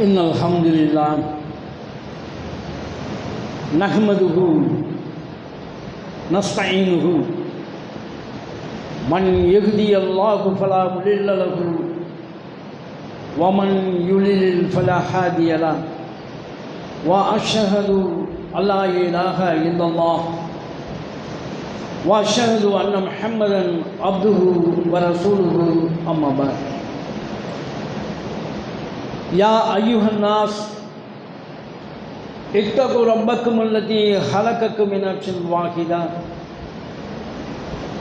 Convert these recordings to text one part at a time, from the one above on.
إن الحمد لله نحمده نستعينه من يهدي الله فلا مضل له ومن يضلل فلا هادي له وأشهد أن لا إله إلا الله وأشهد أن محمدا عبده ورسوله أما بعد يا أيها الناس اتقوا ربكم الذي خلقكم من نفس واحدة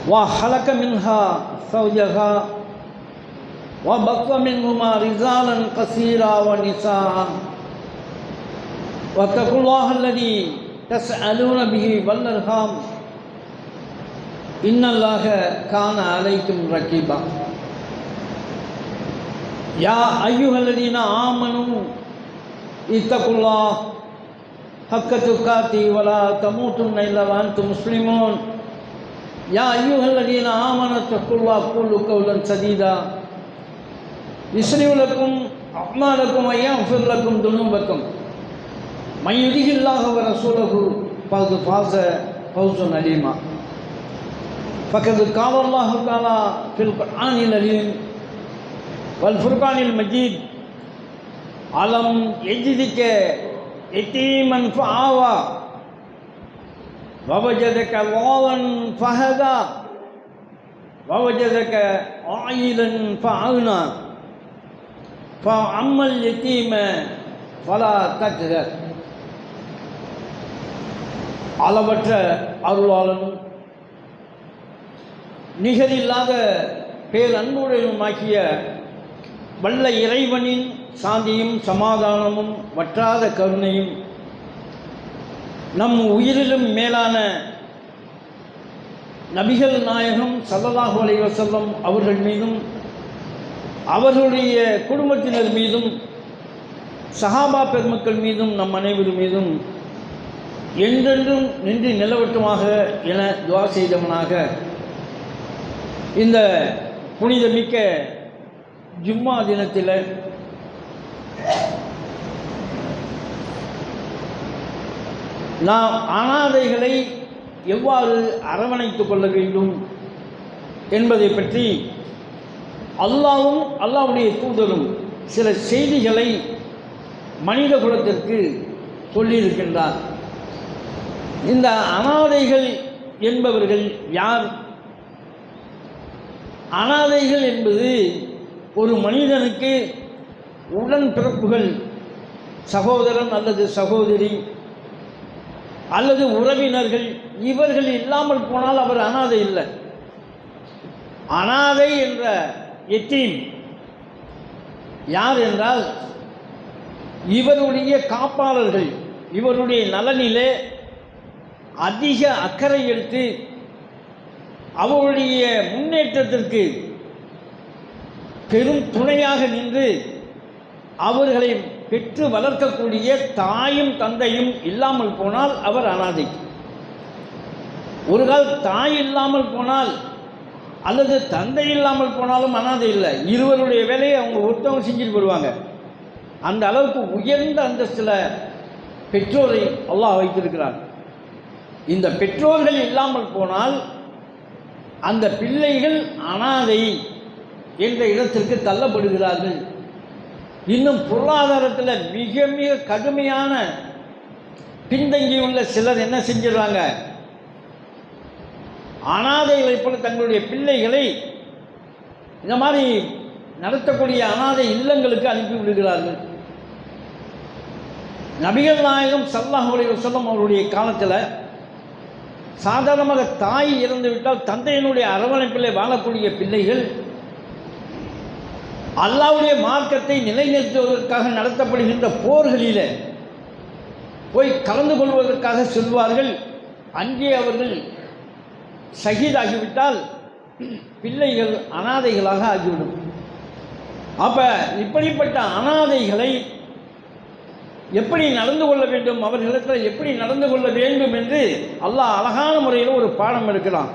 وخلق منها زوجها وبث منهما رجالا كثيرا ونساء. واتقوا الله الذي تسألون به والأرحام. إن الله كان عليكم رقيبا. يا أيها الذين آمنوا اتقوا الله حق تقاته ولا تموتن إلا وأنتم مسلمون يا أيها الذين آمنوا اتقوا الله قولوا قولا سديدا يسلم لكم أعمالكم ويغفر لكم ذنوبكم من يطع الله ورسوله فقد فاز فوزا عليما فقد قال الله تعالى في القرآن வல் ஃபுர்கானில் மஜீத். அலம் எஜிதிக்க எத்தீமன் ஃபாவா வவஜதக்க வாவன் ஃபஹதா. வவஜதக்க ஆயிலன் ஃபஅனா ஃபஅம்மல் எத்தீம ஃபலா தக்ஹர் அளவற்ற அருளாளனும் நிகரில்லாத பேரன்புடையனுமாகிய வல்ல இறைவனின் சாந்தியும் சமாதானமும் வற்றாத கருணையும் நம் உயிரிலும் மேலான நபிகள் நாயகம் சல்லல்லாஹு அலைஹி அவர்கள் மீதும் அவர்களுடைய குடும்பத்தினர் மீதும் சஹாபா பெருமக்கள் மீதும் நம் அனைவர் மீதும் என்றென்றும் நின்று நிலவட்டுமாக என துவா செய்தவனாக இந்த புனிதமிக்க ஜும்மா தினத்தில் நாம் அனாதைகளை எவ்வாறு அரவணைத்துக் கொள்ள வேண்டும் என்பதை பற்றி அல்லாவும் அல்லாவுடைய தூதரும் சில செய்திகளை மனித குலத்திற்கு சொல்லியிருக்கின்றார். இந்த அனாதைகள் என்பவர்கள் யார்? அனாதைகள் என்பது ஒரு மனிதனுக்கு உடன் பிறப்புகள் சகோதரன் அல்லது சகோதரி அல்லது உறவினர்கள் இவர்கள் இல்லாமல் போனால் அவர் அனாதை இல்லை. அனாதை என்ற எத்தீம் யார் என்றால் இவருடைய காப்பாளர்கள் இவருடைய நலனிலே அதிக அக்கறை எடுத்து அவருடைய முன்னேற்றத்திற்கு பெரும் துணையாக நின்று அவர்களை பெற்று வளர்க்கக்கூடிய தாயும் தந்தையும் இல்லாமல் போனால் அவர் அனாதை. ஒரு கால் தாய் இல்லாமல் போனால் அல்லது தந்தை இல்லாமல் போனாலும் அனாதை இல்லை. இருவருடைய வேலையை அவங்க ஒருத்தவங்க செஞ்சுட்டு போடுவாங்க அந்த அளவுக்கு உயர்ந்த அந்தஸ்தில் பெற்றோரை அல்லாஹ் வைத்திருக்கிறார் இந்த பெற்றோர்கள் இல்லாமல் போனால் அந்த பிள்ளைகள் அனாதை. என்ற இடத்திற்கு தள்ளப்படுகிறார்கள். இன்னும் பொருளாதாரத்தில் மிக மிக கடுமையான பின்தங்கியுள்ள சிலர் என்ன செஞ்சிடறாங்க? அனாதைகளை போல தங்களுடைய பிள்ளைகளை இந்த மாதிரி நடத்தக்கூடிய அனாதை இல்லங்களுக்கு அனுப்பி விடுகிறார்கள். நபிகள் நாயகம் சல்லாஹ் சொல்லம் அவருடைய காலத்தில் சாதாரணமாக தாய் இறந்து விட்டால் தந்தையினுடைய அரவணைப்பில் வாழக்கூடிய பிள்ளைகள் அல்லாவுடைய மார்க்கத்தை நிலைநிறுத்துவதற்காக நடத்தப்படுகின்ற போர்களில் போய் கலந்து கொள்வதற்காக செல்வார்கள். அங்கே அவர்கள் சகிதாகிவிட்டால் பிள்ளைகள் அனாதைகளாக ஆகிவிடும். அப்போ இப்படிப்பட்ட அனாதைகளை எப்படி நடந்து கொள்ள வேண்டும்? அவர்களிடத்தில் எப்படி நடந்து கொள்ள வேண்டும் என்று அல்லாஹ் அழகான முறையில் ஒரு பாடம் எடுக்கிறான்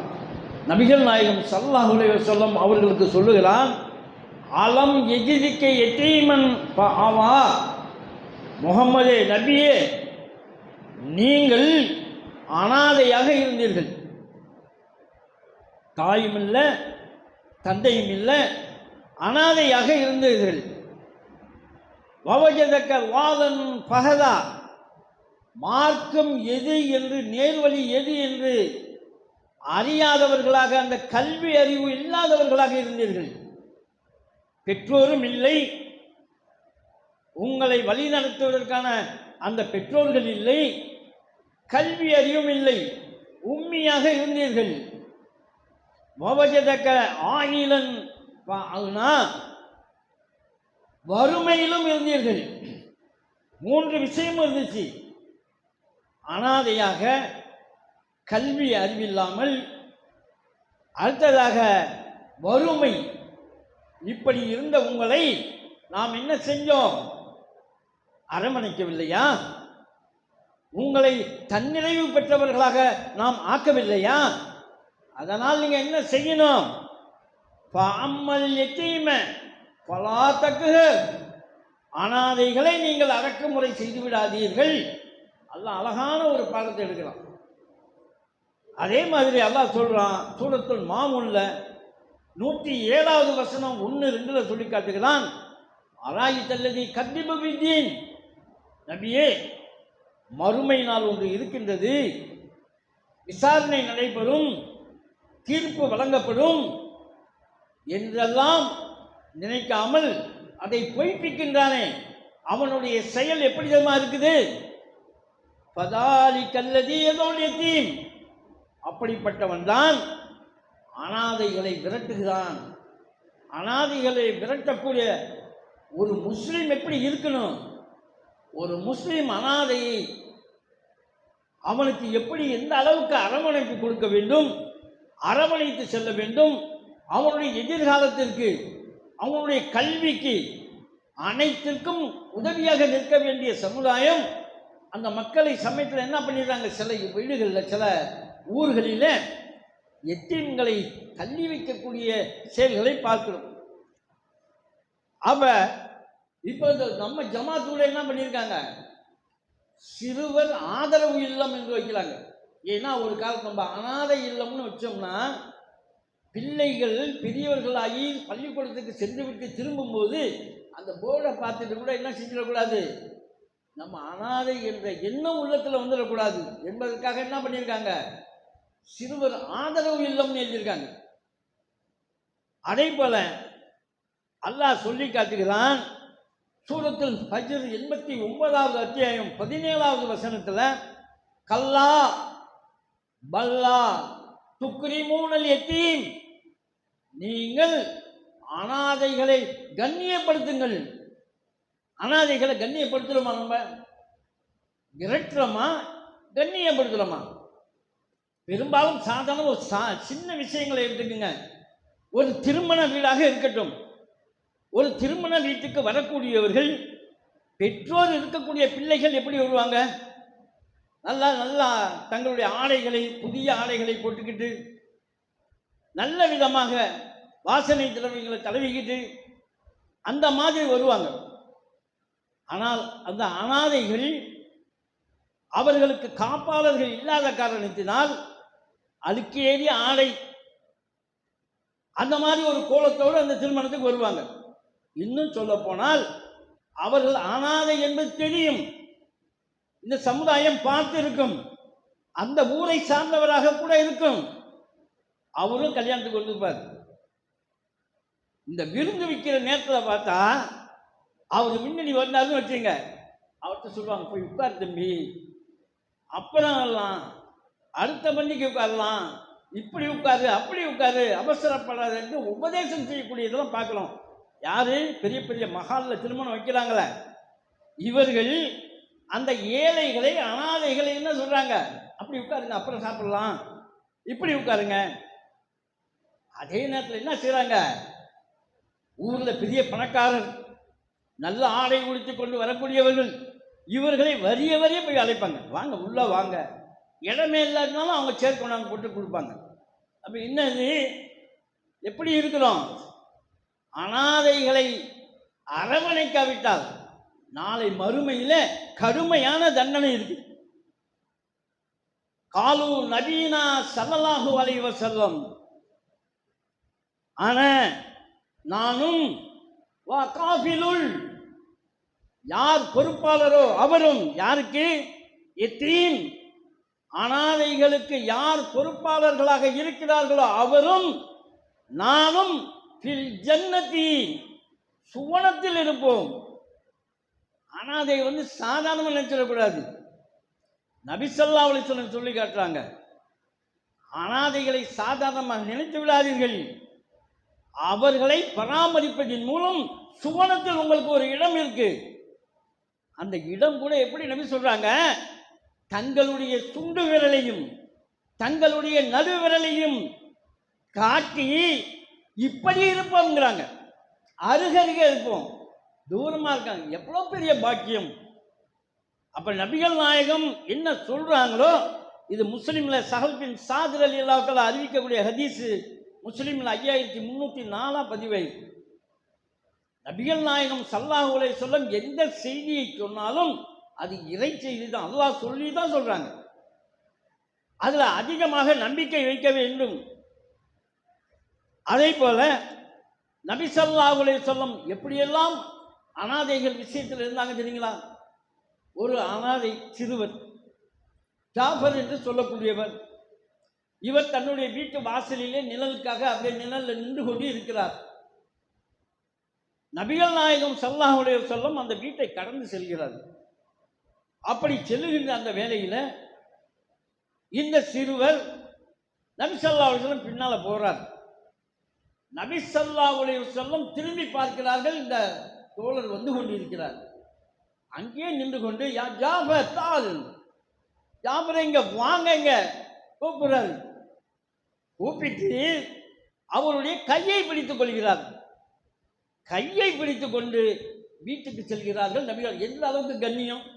நபிகள் நாயகம் சல்லாஹுலே சொல்லம் அவர்களுக்கு சொல்லுகிறான் அலம் எஜிதிக்க எட்டீமன் ஆவா முகம்மதே நபியே நீங்கள் அனாதையாக இருந்தீர்கள். தாயும் இல்லை தந்தையும் இல்லை அனாதையாக இருந்தீர்கள். வவஜதக்க வாதன் பகதா மார்க்கம் எது என்று நேர்வழி எது என்று அறியாதவர்களாக அந்த கல்வி அறிவு இல்லாதவர்களாக இருந்தீர்கள். பெற்றோரும் இல்லை. உங்களை வழிநடத்துவதற்கான அந்த பெற்றோர்கள் இல்லை. கல்வி அறிவும் இல்லை. உண்மையாக இருந்தீர்கள். மோபஜதக்க ஆயிலன் வறுமையிலும் இருந்தீர்கள். மூன்று விஷயமும் இருந்துச்சு. அனாதையாக கல்வி அறிவில்லாமல் அடுத்ததாக வறுமை. இப்படி இருந்த உங்களை நாம் என்ன செஞ்சோம்? அரவணைக்கவில்லையா? உங்களை தன்னிறைவு பெற்றவர்களாக நாம் ஆக்கவில்லையா? அதனால் நீங்க என்ன செய்யணும்? பாமல் எத்தீம பலா அனாதைகளை நீங்கள் அடக்குமுறை செய்து விடாதீர்கள் அல்ல அழகான ஒரு பாடத்தை எடுக்கலாம் அதே மாதிரி அல்லாஹ் சொல்றான் சூரத்துல் மாமுல்ல நூற்றி ஏழாவது வசனம் ஒன்று ரெண்டுல சொல்லி காட்டுகிறான். அராயி தல்லதி கத்திபு வித்தீன் நபியே மறுமை நாள் ஒன்று இருக்கின்றது. விசாரணை நடைபெறும். தீர்ப்பு வழங்கப்படும். என்றெல்லாம் நினைக்காமல் அதை பொய்ப்பிக்கின்றானே. அவனுடைய செயல் எப்படி விதமாக இருக்குது? பதாலி கல்லதி ஏதோ தீம் அப்படிப்பட்டவன் தான் அனாதைகளை விரட்டுகிறான். அனாதைகளை விரட்டக்கூடிய ஒரு முஸ்லீம் எப்படி இருக்கணும்? ஒரு முஸ்லீம் அனாதையை அவனுக்கு எப்படி எந்த அளவுக்கு அரவணைப்பு கொடுக்க வேண்டும்? அரவணைத்து செல்ல வேண்டும். அவனுடைய எதிர்காலத்திற்கு அவனுடைய கல்விக்கு அனைத்திற்கும் உதவியாக நிற்க வேண்டிய சமுதாயம் அந்த மக்களை சமயத்தில் என்ன பண்ணிடுறாங்க? சில வீடுகளில் சில ஊர்களில் எத்தீம்களை தள்ளி வைக்கக்கூடிய செயல்களை பார்க்கிறோம். அவ இப்போ இந்த நம்ம ஜமாத்தூட என்ன பண்ணியிருக்காங்க சிறுவர் ஆதரவு இல்லம் என்று வைக்கிறாங்க. ஏன்னா ஒரு காலத்து நம்ம அனாதை இல்லம்னு வச்சோம்னா பிள்ளைகள் பெரியவர்களாகி பள்ளிக்கூடத்துக்கு சென்று விட்டு திரும்பும்போது அந்த போர்டை பார்த்துட்டு கூட என்ன செஞ்சிடக்கூடாது? நம்ம அனாதை என்ற எண்ணம் உள்ளத்தில் வந்துடக்கூடாது. என்பதற்காக என்ன பண்ணியிருக்காங்க சிறுவர் ஆதரவு இல்லம்னு எழுதியிருக்காங்க. அதே போல அல்லாஹ் சொல்லி காட்டுகிறான் சூரத்தில் ஃபஜர் எண்பத்தி ஒன்பதாவது அத்தியாயம் பதினேழாவது வசனத்தில் கல்லா பல்லா துக்ரிமூனல் எத்தீம் நீங்கள் அனாதைகளை கண்ணியப்படுத்துங்கள். அனாதைகளை கண்ணியப்படுத்துகிறோமா நம்ம? விரட்டுறோமா? கண்ணியப்படுத்துகிறோமா பெரும்பாலும் சாதாரண ஒரு சா சின்ன விஷயங்களை எடுத்துக்கோங்க. ஒரு திருமண வீடாக இருக்கட்டும். ஒரு திருமண வீட்டுக்கு வரக்கூடியவர்கள் பெற்றோர் இருக்கக்கூடிய பிள்ளைகள் எப்படி வருவாங்க? நல்லா நல்லா தங்களுடைய ஆடைகளை புதிய ஆடைகளை போட்டுக்கிட்டு நல்ல விதமாக வாசனை திரவியங்களை தடவிக்கிட்டு அந்த மாதிரி வருவாங்க. ஆனால் அந்த அனாதைகள் அவர்களுக்கு காப்பாளர்கள் இல்லாத காரணத்தினால் அழுக்கேறிய ஆடை. அந்த மாதிரி ஒரு கோலத்தோடு அந்த திருமணத்துக்கு வருவாங்க. இன்னும் சொல்ல போனால் அவர்கள் அனாதை என்பது தெரியும். இந்த சமுதாயம் பார்த்து இருக்கும் அந்த ஊரை சார்ந்தவராக கூட இருக்கும். அவரும் கல்யாணத்துக்கு வந்துருப்பார். இந்த விருந்து விற்கிற நேரத்தில் பார்த்தா அவர் முன்னணி வந்தாருன்னு வச்சுங்க அவர்கிட்ட சொல்லுவாங்க போய் உட்கார் தம்பி. அப்புறம் வரலாம் அடுத்த மணிக்கு உட்காரலாம். இப்படி உட்காரு அப்படி உட்காரு அவசரப்படாது என்று உபதேசம் செய்யக்கூடியதெல்லாம் பார்க்கலாம் யார்? பெரிய பெரிய மகாலில் திருமணம் வைக்கிறாங்களே. இவர்கள் அந்த ஏழைகளை அனாதைகளை என்ன சொல்கிறாங்க அப்படி உட்காருங்க அப்புறம் சாப்பிடலாம். இப்படி உட்காருங்க. அதே நேரத்தில் என்ன செய்கிறாங்க ஊரில் பெரிய பணக்காரர் நல்ல ஆடை உடுத்தி கொண்டு வரக்கூடியவர்கள் இவர்களை வரிய வரிய போய் அழைப்பாங்க. வாங்க உள்ளே வாங்க. இடமே இல்லாட்டினாலும் அவங்க சேர் கொண்டாந்து போட்டு கொடுப்பாங்க. அப்போ என்னது? எப்படி இருக்கிறோம்? அனாதைகளை அரவணைக்காவிட்டால் நாளை மறுமையில் கடுமையான தண்டனை இருக்கு. காலு நவீனா சல்லல்லாஹு அலைஹி செல்லம் ஆனால் நானும் வா காஃபிலுள் யார் பொறுப்பாளரோ அவரும் யாருக்கு? எத்தீன் அனாதைகளுக்கு யார் பொறுப்பாளர்களாக இருக்கிறார்களோ அவரும் நானும் ஜன்னதி சுவனத்தில் இருப்போம். அனாதை வந்து சாதாரணமாக நினைச்சிடக்கூடாது நபிசல்லா அலிஸ்வலம் சொல்லி காட்டுறாங்க. அனாதைகளை சாதாரணமாக நினைத்து விடாதீர்கள். அவர்களை பராமரிப்பதன் மூலம் சுவனத்தில் உங்களுக்கு ஒரு இடம் இருக்கு. அந்த இடம் கூட எப்படி நபி சொல்றாங்க? தங்களுடைய சுண்டு விரலையும் தங்களுடைய நடுவிரலையும் காட்டி இப்படி இருப்போம்ங்கிறாங்க. அருகருக இருப்போம். தூரமாக இருக்காங்க. எவ்வளோ பெரிய பாக்கியம். அப்போ நபிகள் நாயகம் என்ன சொல்கிறாங்களோ இது முஸ்லீமில் சஹல்பின் சாதிர் அலி அல்லாக்கள் அறிவிக்கக்கூடிய ஹதீஸு முஸ்லீமில் ஐயாயிரத்தி முந்நூற்றி நாலாம் பதிவை. நபிகள் நாயகம் சல்லாஹ் உலை சொல்லம் எந்த செய்தியை சொன்னாலும் அது இறை செய்தி தான் அல்லாஹ் சொல்லி தான் சொல்கிறாங்க அதில் அதிகமாக நம்பிக்கை வைக்க வேண்டும். அதே போல நபி சொல்லம் எப்படியெல்லாம் அனாதைகள் விஷயத்தில் இருந்தாங்க தெரியுங்களா? ஒரு அனாதை சிறுவர் ஜாஃபர் என்று சொல்லக்கூடியவர். இவர் தன்னுடைய வீட்டு வாசலிலே நிழலுக்காக அப்படியே நிழலில் நின்று கொண்டு இருக்கிறார். நபிகள் நாயகம் சல்லாஹுடைய சொல்லம் அந்த வீட்டை கடந்து செல்கிறார். அப்படி செல்லுகின்ற அந்த வேலையில் இந்த சிறுவர் நபிசல்லா ஸல்லல்லாஹு பின்னால் போகிறார் பின்னால போறார். திரும்பி பார்க்கிறார்கள். இந்த தோழர் வந்து கொண்டிருக்கிறார். அங்கேயே நின்று கொண்டு யா ஜாபர் தால். ஜாபர் இங்க வாங்க இங்க கூப்பிடுறாரு. கூப்பிட்டு அவருடைய கையை பிடித்துக் கொள்கிறார். கையை பிடித்துக் கொண்டு வீட்டுக்கு செல்கிறார்கள். நபிகள் எந்த அளவுக்கு கண்ணியம்.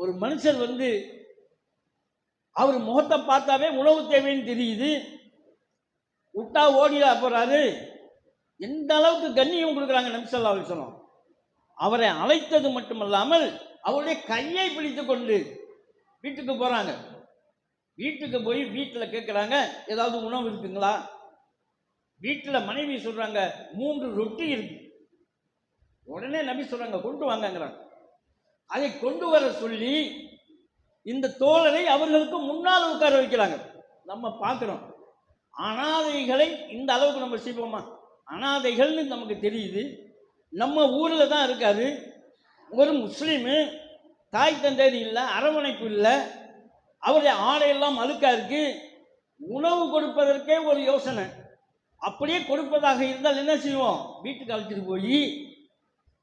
ஒரு மனுஷர் வந்து அவர் முகத்தை பார்த்தாவே உணவு தேவைன்னு தெரியுது. விட்டா ஓடியா போறாரு. எந்த அளவுக்கு கண்ணியம் கொடுக்குறாங்க நம்சல்லா அலிஸ்லாம் அவரை அழைத்தது மட்டுமல்லாமல் அவருடைய கையை பிடித்து கொண்டு வீட்டுக்கு போறாங்க. வீட்டுக்கு போய் வீட்டில் கேட்குறாங்க ஏதாவது உணவு இருக்குங்களா? வீட்டில் மனைவி சொல்றாங்க மூன்று ரொட்டி இருக்கு. உடனே நபி சொல்றாங்க கொண்டு வாங்கங்கிறாங்க. அதை கொண்டு வர சொல்லி இந்த தோழரை அவர்களுக்கு முன்னால் உட்கார வைக்கிறாங்க. நம்ம பார்க்குறோம். அனாதைகளை இந்த அளவுக்கு நம்ம செய்வோமா அனாதைகள்னு நமக்கு தெரியுது. நம்ம ஊரில் தான் இருக்கார். ஒரு முஸ்லீமு தாய் தந்தையர் இல்லை அரவணைப்பு இல்லை. அவருடைய ஆடையெல்லாம் அழுக்கா இருக்கு. உணவு கொடுப்பதற்கே ஒரு யோசனை. அப்படியே கொடுப்பதாக இருந்தால் என்ன செய்வோம்? வீட்டுக்கு அழைச்சிட்டு போய்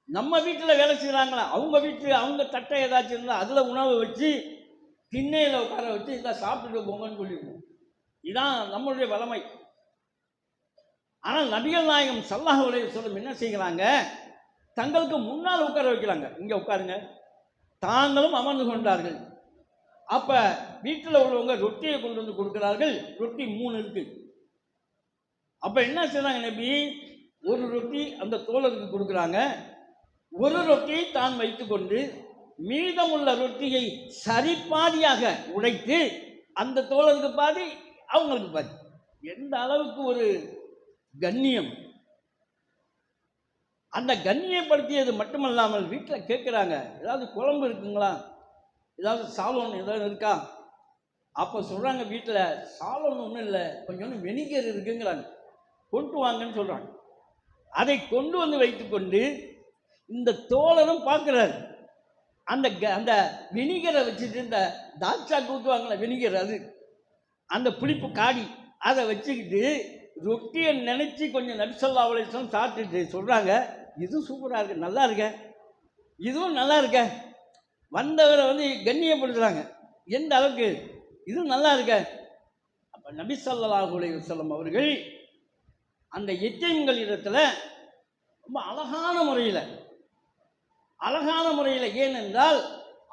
நம்ம வீட்டில் வேலை செய்கிறாங்களா அவங்க வீட்டில் அவங்க தட்டை ஏதாச்சும் இருந்தால் அதில் உணவை வச்சு திண்ணையில் உட்கார வச்சு இதை சாப்பிட்டுட்டு போங்கன்னு சொல்லிடுவோம். இதான் நம்மளுடைய வளமை. ஆனால் நபிகள் நாயகம் சல்லாஹ் உலக சொல்லும் என்ன செய்கிறாங்க? தங்களுக்கு முன்னால் உட்கார வைக்கிறாங்க. இங்கே உட்காருங்க. தாங்களும் அமர்ந்து கொண்டார்கள். அப்போ வீட்டில் உள்ளவங்க ரொட்டியை கொண்டு வந்து கொடுக்கிறார்கள். ரொட்டி மூணு இருக்கு. அப்போ என்ன செய்கிறாங்க நபி? ஒரு ரொட்டி அந்த தோழருக்கு கொடுக்குறாங்க. ஒரு ரொட்டியை தான் வைத்துக்கொண்டு மீதமுள்ள ரொட்டியை சரிபாதியாக உடைத்து அந்த தோழருக்கு பாதி அவங்களுக்கு பாதி. எந்த அளவுக்கு ஒரு கண்ணியம்? அந்த கண்ணியப்படுத்தியது மட்டுமல்லாமல் வீட்டில் கேட்குறாங்க ஏதாவது குழம்பு இருக்குங்களா? ஏதாவது சாலோன் ஏதாவது இருக்கா? அப்போ சொல்கிறாங்க வீட்டில் சாலோன் ஒன்றும் இல்லை கொஞ்சோண்டு வெனிகர் இருக்குங்கிறாங்க. கொண்டு வாங்கன்னு சொல்கிறாங்க அதை கொண்டு வந்து வைத்துக்கொண்டு இந்த தோழரும் பார்க்குறாரு. அந்த க- அந்த வினிகரை வச்சுட்டு இந்த தாட்சா ஊற்றுவாங்களே வினிகர் அது. அந்த புளிப்பு காடி அதை வச்சுக்கிட்டு ரொட்டியை நினச்சி கொஞ்சம் நபிசல்லா அலிஸ்லாம் சாப்பிட்டுட்டு சொல்கிறாங்க இது சூப்பராக இருக்கு நல்லா இருக்க. இதுவும் நல்லா இருக்க. வந்தவரை வந்து கண்ணியப்படுத்துகிறாங்க எந்த அளவுக்கு? இதுவும் நல்லா இருக்க. அப்போ நபி ஸல்லல்லாஹு செல்லம் அவர்கள் அந்த எத்தீம்கள் இடத்துல ரொம்ப அழகான முறையில் அழகான முறையில் ஏனென்றால்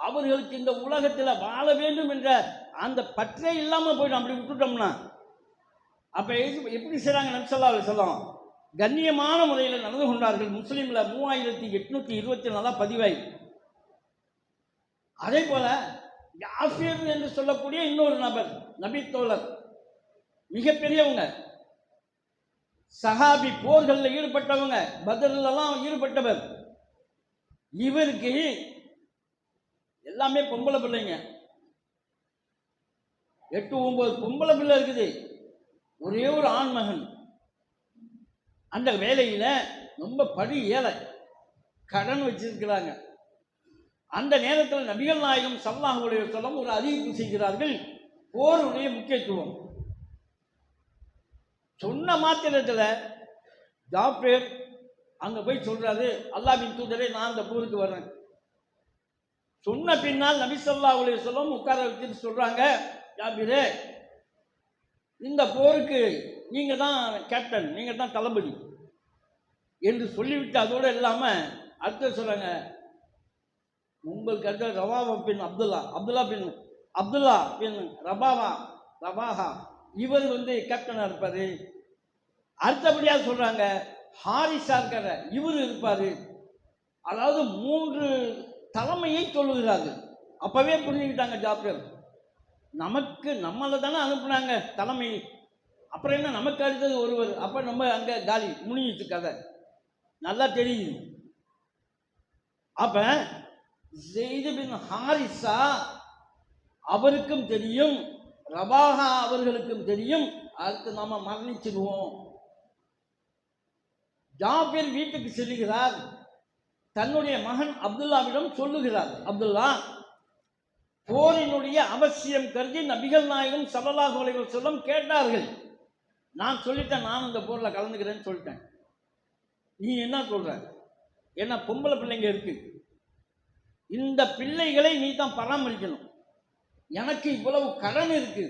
அவர்களுக்கு இந்த உலகத்தில் வாழ வேண்டும் என்ற அந்த பற்றே இல்லாமல் போயிடும். அப்படி விட்டுட்டோம்னா அப்போ எப்படி செய்கிறாங்க நம்சல்லா சொல்லம் கண்ணியமான முறையில் நடந்து கொண்டார்கள். முஸ்லீமில் மூவாயிரத்தி எட்நூற்றி இருபத்தி நாலாக பதிவாய் அதே போல யாசியர் என்று சொல்லக்கூடிய இன்னொரு நபர் நபி தோழர் மிகப்பெரியவங்க. சஹாபி போர்களில் ஈடுபட்டவங்க பதிலெல்லாம் ஈடுபட்டவர். இவருக்கு எல்லாமே பொம்பளை பிள்ளைங்க. எட்டு ஒன்பது பொம்பளை பிள்ளை இருக்குது. ஒரே ஒரு ஆண் மகன். அந்த வேலையில் ரொம்ப படி ஏழை கடன் வச்சிருக்கிறாங்க. அந்த நேரத்தில் நபிகள் நாயகம் சல்லாஹுடைய சொல்லம் ஒரு அறிவிப்பு செய்கிறார்கள். போருடைய முக்கியத்துவம். சொன்ன மாத்திரத்தில் ஜாப்பேர் அங்கே போய் சொல்கிறாரு அல்லாஹ்வின் தூதரே நான் அந்த ஊருக்கு வர்றேன். சொன்ன பின்னால் நபிசல்லா உலக சொல்லவும் உட்கார வச்சுட்டு சொல்கிறாங்க ஜாபிரே இந்த போருக்கு நீங்கள் தான் கேப்டன் நீங்கள் தான் தளபதி. என்று சொல்லிவிட்டு அதோடு இல்லாமல் அடுத்த சொல்கிறாங்க உங்களுக்கு அடுத்த ரவாபா பின் அப்துல்லா அப்துல்லா பின் அப்துல்லா பின் ரபாவா ரபாஹா இவர் வந்து கேப்டனாக இருப்பார். அடுத்தபடியாக சொல்கிறாங்க ஹாரிஸா இருக்கிற இவர் இருப்பார். அதாவது மூன்று தலைமையை சொல்லுகிறார்கள். அப்போவே புரிஞ்சுக்கிட்டாங்க ஜாப்டர் நமக்கு நம்மளை தானே அனுப்புனாங்க தலைமை. அப்புறம் என்ன நமக்கு அடுத்தது ஒருவர். அப்போ நம்ம அங்கே காலி முடிஞ்சிச்சு கதை. நல்லா தெரியுது. அப்போ செய்து பின் ஹாரிசா அவருக்கும் தெரியும் ரபாகா அவர்களுக்கும் தெரியும். அடுத்து நம்ம மரணிச்சிடுவோம். ஜாபிர் வீட்டுக்கு செல்லுகிறார் தன்னுடைய மகன் அப்துல்லாவிடம் சொல்லுகிறார் அப்துல்லா போரினுடைய அவசியம் கருதி நபிகள் நாயகம் ஸல்லல்லாஹு அலைஹி வஸல்லம் கேட்டார்கள். நான் சொல்லிட்டேன் நான் இந்த போரில் கலந்துக்கிறேன்னு சொல்லிட்டேன். நீ என்ன சொல்ற? ஏன்னா பொம்பளை பிள்ளைங்க இருக்கு. இந்த பிள்ளைகளை நீ தான் பராமரிக்கணும். எனக்கு இவ்வளவு கடன் இருக்கு.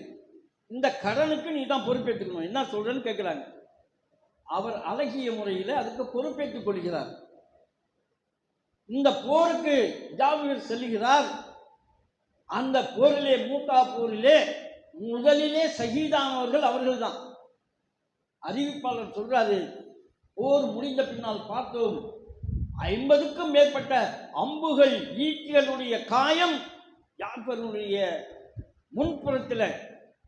இந்த கடனுக்கு நீ தான் பொறுப்பேற்றுக்கணும் என்ன சொல்றேன்னு கேட்குறாங்க அவர் அழகிய முறையில் அதுக்கு பொறுப்பேற்றுக் கொள்கிறார். இந்த போருக்கு ஜாபீர் செல்கிறார். அந்த போரிலே மூத்தா போரிலே முதலிலே சகிதானவர்கள் அவர்கள்தான். அறிவிப்பாளர் சொல்றாரு போர் முடிந்த பின்னால் பார்த்தோம் ஐம்பதுக்கும் மேற்பட்ட அம்புகள் ஈட்டிகளுடைய காயம் யாப்பருடைய முன்புறத்தில்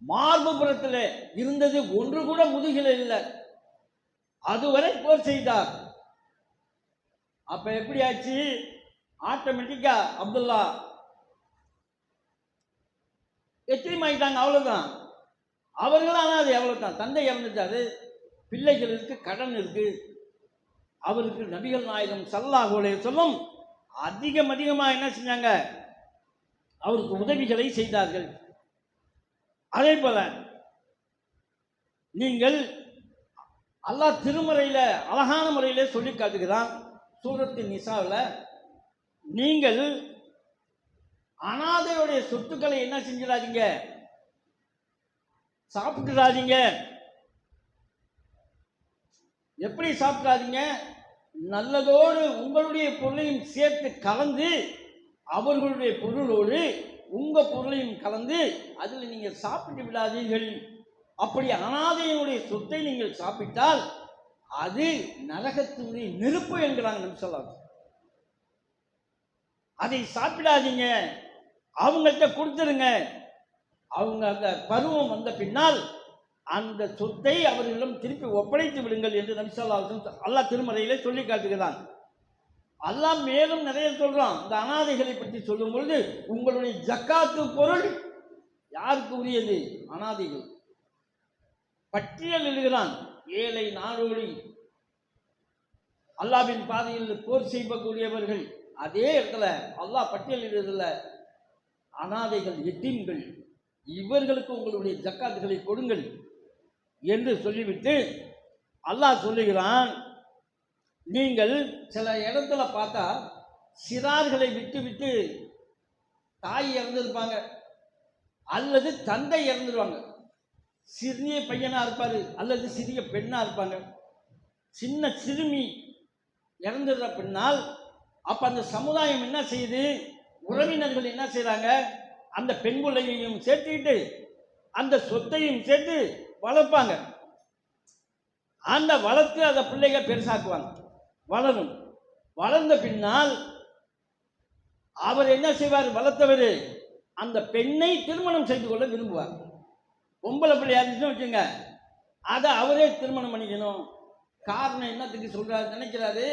மார்புபுறத்தில் இருந்தது ஒன்று கூட முதுகில இல்லை. அதுவரை போர் செய்தார். அப்ப எப்படி ஆச்சு ஆட்டோமேட்டிக்கா அப்துல்லா எத்திரிமாயிட்டாங்க அவ்வளவுதான். அவர்கள் ஆனால் அது எவ்வளவுதான்? தந்தை இறந்துட்டாரு. பிள்ளைகளுக்கு கடன் இருக்கு. அவருக்கு நபிகள் நாயகம் சல்லாஹ் சொல்லும் அதிகம் அதிகமாக என்ன செஞ்சாங்க? அவருக்கு உதவிகளை செய்தார்கள். அதே போல நீங்கள் அல்லாஹ் திருமறையில் அழகான முறையில் சொல்லி காட்டுகிறான் சூரத்தின் நிசாவில் நீங்கள் அனாதையுடைய சொத்துக்களை என்ன செஞ்சிடாதீங்க? சாப்பிட்டுடாதீங்க. எப்படி சாப்பிடாதீங்க? நல்லதோடு உங்களுடைய பொருளையும் சேர்த்து கலந்து அவர்களுடைய பொருளோடு உங்கள் பொருளையும் கலந்து அதில் நீங்கள் சாப்பிட்டு விடாதீர்கள். அப்படி அனாதையினுடைய சொத்தை நீங்கள் சாப்பிட்டால் அது நரகத்தினுடைய நெருப்பு என்கிறாங்க நம்ம அதை சாப்பிடாதீங்க. அவங்கள்ட்ட கொடுத்துருங்க. அவங்க அந்த பருவம் வந்த பின்னால் அந்த சொத்தை அவர்களிடம் திருப்பி ஒப்படைத்து விடுங்கள் என்று நபிசல்லாஹும் அல்லாஹ் திருமறையிலே சொல்லி காட்டுகிறான். அல்லாஹ் மேலும் நிறைய சொல்கிறான் இந்த அனாதைகளை பற்றி சொல்லும் பொழுது உங்களுடைய ஜக்காத்து பொருள் யாருக்கு உரியது? அனாதைகள் பட்டியல் எழுகிறான் ஏழை நாடோடி. அல்லாவின் பாதையில் போர் செய்யக்கூடியவர்கள் அதே இடத்துல அல்லாஹ் பட்டியல் எழுதுல அனாதைகள் எட்டீன்கள் இவர்களுக்கு உங்களுடைய ஜக்காத்துகளை கொடுங்கள் என்று சொல்லிவிட்டு அல்லாஹ் சொல்லுகிறான். நீங்கள் சில இடத்துல பார்த்தா சிறார்களை விட்டு விட்டு தாய் இறந்துருப்பாங்க அல்லது தந்தை இறந்துருவாங்க. சிறிய பையனாக இருப்பார் அல்லது சிறிய பெண்ணாக இருப்பாங்க. சின்ன சிறுமி இறந்துடுற பின்னால் அப்போ அந்த சமுதாயம் என்ன செய்யுது? உறவினர்கள் என்ன செய்கிறாங்க அந்த பெண் பிள்ளையையும் சேர்த்துக்கிட்டு அந்த சொத்தையும் சேர்த்து வளர்ப்பாங்க. அந்த வளர்த்து அந்த பிள்ளைக பெருசாக்குவாங்க. வளரும். வளர்ந்த பின்னால் அவர் என்ன செய்வார்? வளர்த்தவர் அந்த பெண்ணை திருமணம் செய்து கொள்ள விரும்புவார். பொம்பளை பிள்ளை இருந்துச்சுன்னு வச்சுங்க அதை அவரே திருமணம் பண்ணிக்கணும். காரணம் என்னத்துக்கு சொல்கிறாரு நினைக்கிறாரு?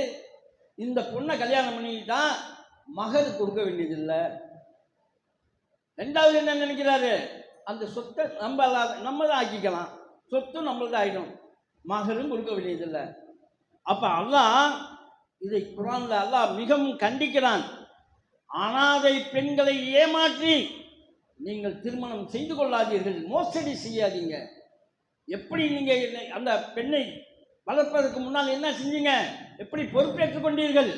இந்த பொண்ணை கல்யாணம் பண்ணிக்கிட்டா மகர் கொடுக்க வேண்டியதில்லை. ரெண்டாவது என்ன நினைக்கிறாரு? அந்த சொத்தை நம்ம நம்ம தான் ஆக்கிக்கலாம். சொத்தும் நம்மளது ஆகிடும் மகரும் கொடுக்க வேண்டியதில்லை. அப்போ அல்லாஹ் இதை குரான்ல அல்லாஹ் மிகவும் கண்டிக்கிறான். அனாதை பெண்களை ஏமாற்றி நீங்கள் திருமணம் செய்து கொள்ளாதீர்கள். மோசடி செய்யாதீங்க. எப்படி நீங்கள் அந்த பெண்ணை வளர்ப்பதற்கு முன்னால் என்ன செஞ்சீங்க? எப்படி பொறுப்பேற்றுக் கொண்டீர்கள்?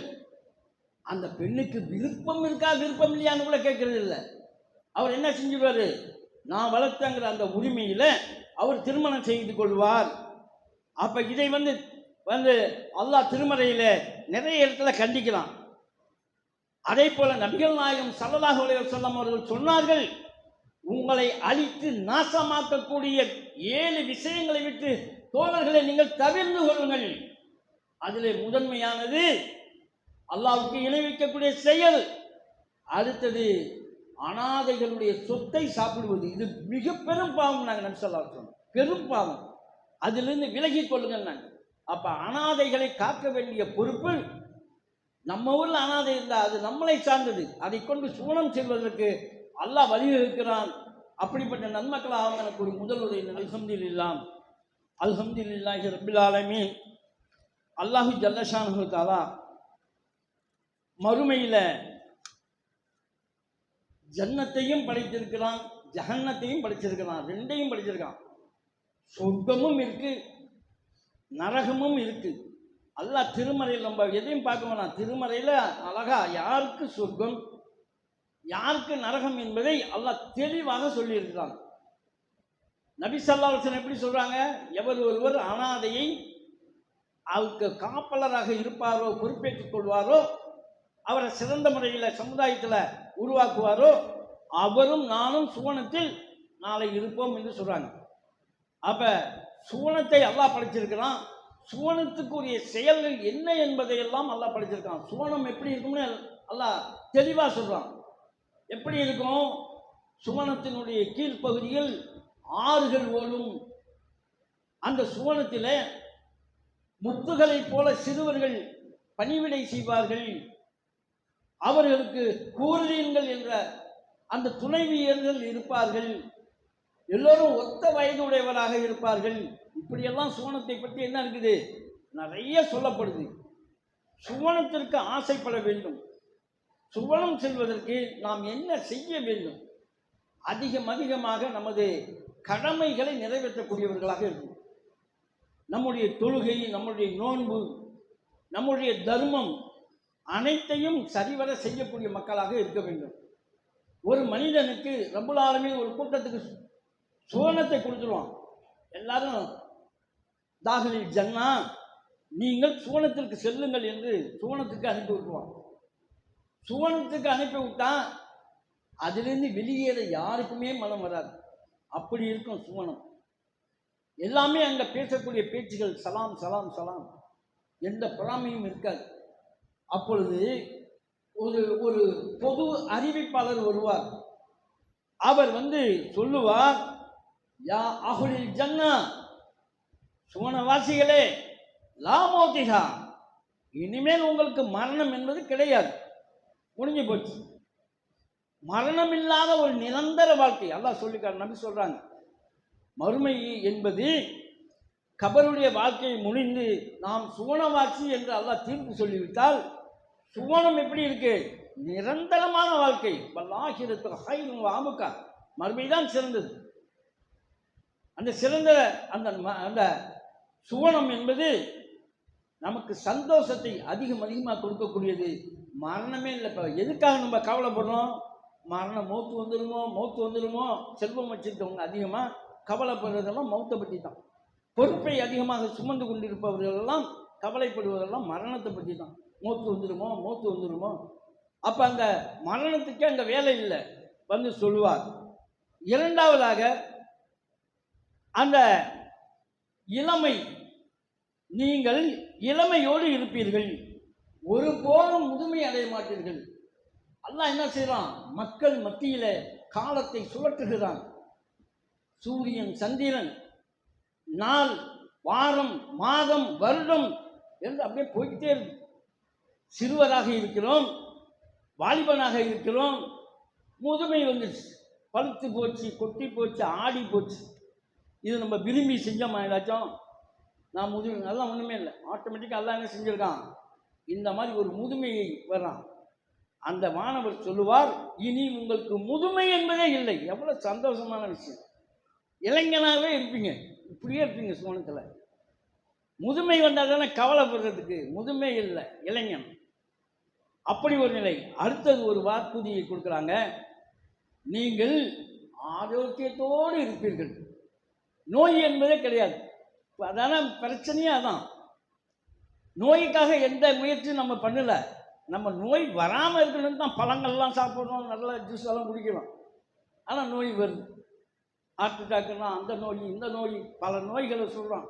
அந்த பெண்ணுக்கு விருப்பம் இருக்கா விருப்பம் இல்லையான்னு கூட கேட்கறது இல்லை. அவர் என்ன செஞ்சுருவாரு நான் வளர்த்தங்கிற அந்த உரிமையில் அவர் திருமணம் செய்து கொள்வார். அப்போ இதை வந்து வந்து அல்லாஹ் திருமறையில் நிறைய இடத்துல கண்டிக்கலாம் அதே போல நபிகள் நாயகம் ஸல்லல்லாஹு உலகம் சொல்லம் அவர்கள் சொன்னார்கள் உங்களை அழித்து நாசமாக்கக்கூடிய ஏழு விஷயங்களை விட்டு தோழர்களை நீங்கள் தவிர்ந்து கொள்ளுங்கள். அதில் முதன்மையானது அல்லாவுக்கு இணைவிக்கக்கூடிய செயல். அடுத்தது அனாதைகளுடைய சொத்தை சாப்பிடுவது. இது மிக பெரும் பாவம் நாங்கள் நம்சல்லா சொன்னோம். பெரும் பாவம். அதிலிருந்து விலகிக் கொள்ளுங்கள் நாங்கள் அப்போ அனாதைகளை காக்க வேண்டிய பொறுப்பு நம்ம ஊரில் அனாதை இருந்தால் அது நம்மளை சார்ந்தது. அதை கொண்டு சூனம் செல்வதற்கு அல்லாஹ் வழிவகுக்கிறான் அப்படிப்பட்ட நன்மக்களாக எனக்கு ஒரு முதல் உதவி. அல்ஹம்தில் இல்லாம் அல்ஹம்தில் இல்லாஹி ரபில் ஆலமீன். அல்லாஹு ஜல்லஷானு தாலா மறுமையில் ஜன்னத்தையும் படைத்திருக்கிறான் ஜஹன்னத்தையும் படைச்சிருக்கிறான் ரெண்டையும் படைச்சிருக்கான். சொர்க்கமும் இருக்கு நரகமும் இருக்கு. அல்லாஹ் திருமறையில் நம்ம எதையும் பார்க்க வேணாம். திருமறையில் அழகா யாருக்கு சொர்க்கம்? யாருக்கு நரகம் என்பதை அல்லாஹ் தெளிவாக சொல்லியிருக்கிறான். நபி சல்லாஹன் எப்படி சொல்கிறாங்க எவர் ஒருவர் அனாதையை அவருக்கு காப்பலராக இருப்பாரோ பொறுப்பேற்றுக் கொள்வாரோ அவரை சிறந்த முறையில் சமுதாயத்தில் உருவாக்குவாரோ அவரும் நானும் சுவனத்தில் நாளை இருப்போம் என்று சொல்கிறாங்க அப்போ சுவனத்தை அல்லாஹ் படைச்சிருக்கிறான். சுவனத்துக்குரிய செயல்கள் என்ன என்பதையெல்லாம் அல்லாஹ் படைச்சிருக்கான். சுவனம் எப்படி இருக்கும்னு அல்லாஹ் தெளிவாக சொல்கிறான் எப்படி இருக்கும்? சுவனத்தினுடைய கீழ்ப்பகுதியில் ஆறுகள் ஓடும். அந்த சுவனத்தில் முத்துகளைப் போல சிறுவர்கள் பணிவிடை செய்வார்கள். அவர்களுக்கு கூறுதீன்கள் என்ற அந்த துணைவியர்கள் இருப்பார்கள். எல்லோரும் ஒத்த வயதுடையவராக இருப்பார்கள். இப்படியெல்லாம் சுவனத்தை பற்றி என்ன இருக்குது? நிறைய சொல்லப்படுது. சுவனத்திற்கு ஆசைப்பட வேண்டும். சுவனம் செல்வதற்கு நாம் என்ன செய்ய வேண்டும்? அதிகம் அதிகமாக நமது கடமைகளை நிறைவேற்றக்கூடியவர்களாக இருக்கும் நம்முடைய தொழுகை நம்முடைய நோன்பு நம்முடைய தர்மம் அனைத்தையும் சரிவர செய்யக்கூடிய மக்களாக இருக்க வேண்டும். ஒரு மனிதனுக்கு ரபுலாலுமே ஒரு கூட்டத்துக்கு சுவனத்தை கொடுத்துருவான். எல்லாரும் தாகலில் ஜன்னா நீங்கள் சுவனத்திற்கு செல்லுங்கள் என்று சுவனத்துக்கு அனுப்பி விட்டுருவான். சுவனத்துக்கு அனுப்பி விட்டான். அதுலேருந்து வெளியேற யாருக்குமே மனம் வராது. அப்படி இருக்கும் சுவனம். எல்லாமே அங்கே பேசக்கூடிய பேச்சுகள் சலாம் சலாம் சலாம். எந்த பொறாமையும் இருக்காது. அப்பொழுது ஒரு ஒரு பொது அறிவிப்பாளர் வருவார். அவர் வந்து சொல்லுவார் யா அகுலில் ஜன்னா சுவனவாசிகளே லாமோதிகா இனிமேல் உங்களுக்கு மரணம் என்பது கிடையாது. முடிஞ்சு போச்சு. மரணம் இல்லாத ஒரு நிரந்தர வாழ்க்கை. அல்லாஹ் சொல்லிக்கார் நம்பி சொல்றாங்க. மறுமை என்பது கபருடைய வாழ்க்கையை முடிந்து நாம் சுவனவாசி என்று அல்லாஹ் தீர்ப்பு சொல்லிவிட்டால் சுவனம் எப்படி இருக்கு? நிரந்தரமான வாழ்க்கை. வல்லாஹிரத்து ஹைரும் ஆமுக்கா மறுமை தான் சிறந்தது. அந்த சிறந்த அந்த ம- அந்த சுவனம் என்பது நமக்கு சந்தோஷத்தை அதிகம் அதிகமாக கொடுக்கக்கூடியது. மரணமே இல்லை இப்போ எதுக்காக நம்ம கவலைப்படுறோம்? மரணம் மௌத்து வந்துடுமோ மௌத்து வந்துடுமோ செல்வம் வச்சுருக்கவங்க அதிகமாக கவலைப்படுறதெல்லாம் மௌத்தை பற்றி தான் பொறுப்பை அதிகமாக சுமந்து கொண்டிருப்பவர்களெல்லாம் கவலைப்படுவதெல்லாம் மரணத்தை பற்றி தான் மூத்து வந்துடுமோ மூத்து வந்துடுமோ அப்போ அந்த மரணத்துக்கே அங்கே வேலை இல்லை. வந்து சொல்லுவார் இரண்டாவதாக அந்த இளமை நீங்கள் இளமையோடு இருப்பீர்கள். ஒருபோதும் முதுமை அடைய மாட்டீர்கள். அல்லாஹ் என்ன செய்கிறான் மக்கள் மத்தியில காலத்தை சுழற்றுகிறான். சூரியன் சந்திரன் நாள் வாரம் மாதம் வருடம் என்று அப்படியே போய்கிட்டே இருக்கு. சிறுவராக இருக்கிறோம் வாலிபனாக இருக்கிறோம் முதுமை வந்துச்சு பழுத்து போச்சு கொட்டி போச்சு ஆடி போச்சு. இது நம்ம விரும்பி செஞ்சோமா ஏதாச்சும்? நான் முதுமை அதெல்லாம் ஒன்றுமே இல்லை. ஆட்டோமேட்டிக்காக எல்லாம் என்ன செஞ்சுருக்கான்? இந்த மாதிரி ஒரு முதுமையை வரலாம் அந்த மாணவர் சொல்லுவார் இனி உங்களுக்கு முதுமை என்பதே இல்லை. எவ்வளோ சந்தோஷமான விஷயம். இளைஞனாகவே இருப்பீங்க. இப்படியே இருப்பீங்க சோனத்தில். முதுமை வந்தால் தானே கவலைப்படுறதுக்கு. முதுமை இல்லை இளைஞன். அப்படி ஒரு நிலை. அடுத்தது ஒரு வாக்குறுதியை கொடுக்குறாங்க. நீங்கள் ஆரோக்கியத்தோடு இருப்பீர்கள். நோய் என்பதே கிடையாது. இப்போ அதான பிரச்சனையே அதான். நோய்க்காக எந்த முயற்சியும் நம்ம பண்ணலை. நம்ம நோய் வராமல் இருக்கணும்னு தான் பழங்கள்லாம் சாப்பிட்றோம் நல்ல ஜூஸ் எல்லாம் குடிக்கிறோம் ஆனால் நோய் வருது. ஹார்ட் அட்டாக்னா அந்த நோய் இந்த நோய் பல நோய்களை சொல்கிறோம்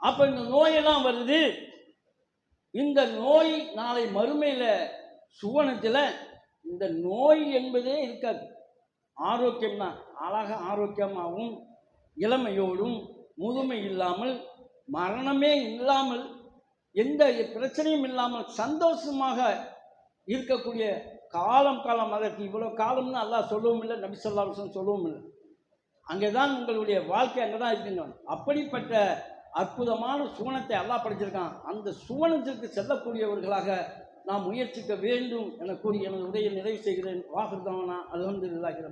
அப்போ இந்த நோயெல்லாம் வருது. இந்த நோய் நாளை மறுமையில் சுவனத்தில் இந்த நோய் என்பதே இருக்காது. ஆரோக்கியம் தான் அழக ஆரோக்கியமாகவும் இளமையோடும் முதுமை இல்லாமல் மரணமே இல்லாமல் எந்த பிரச்சனையும் இல்லாமல் சந்தோஷமாக இருக்கக்கூடிய காலம் காலம் அதற்கு இவ்வளோ காலம்னு அல்லாஹ் சொல்லவும் இல்லை நபி சொல்லா சொல்லவும் இல்லை. அங்கே தான் உங்களுடைய வாழ்க்கை அங்கே தான் இருக்கின்றோம். அப்படிப்பட்ட அற்புதமான சுவனத்தை அல்லாஹ் படைச்சிருக்கான். அந்த சுவனத்திற்கு செல்லக்கூடியவர்களாக நாம் முயற்சிக்க வேண்டும் என கூறி எனது உரையை நிறைவு செய்கிறேன். வாக்குதானா அது வந்து இல்லாஹி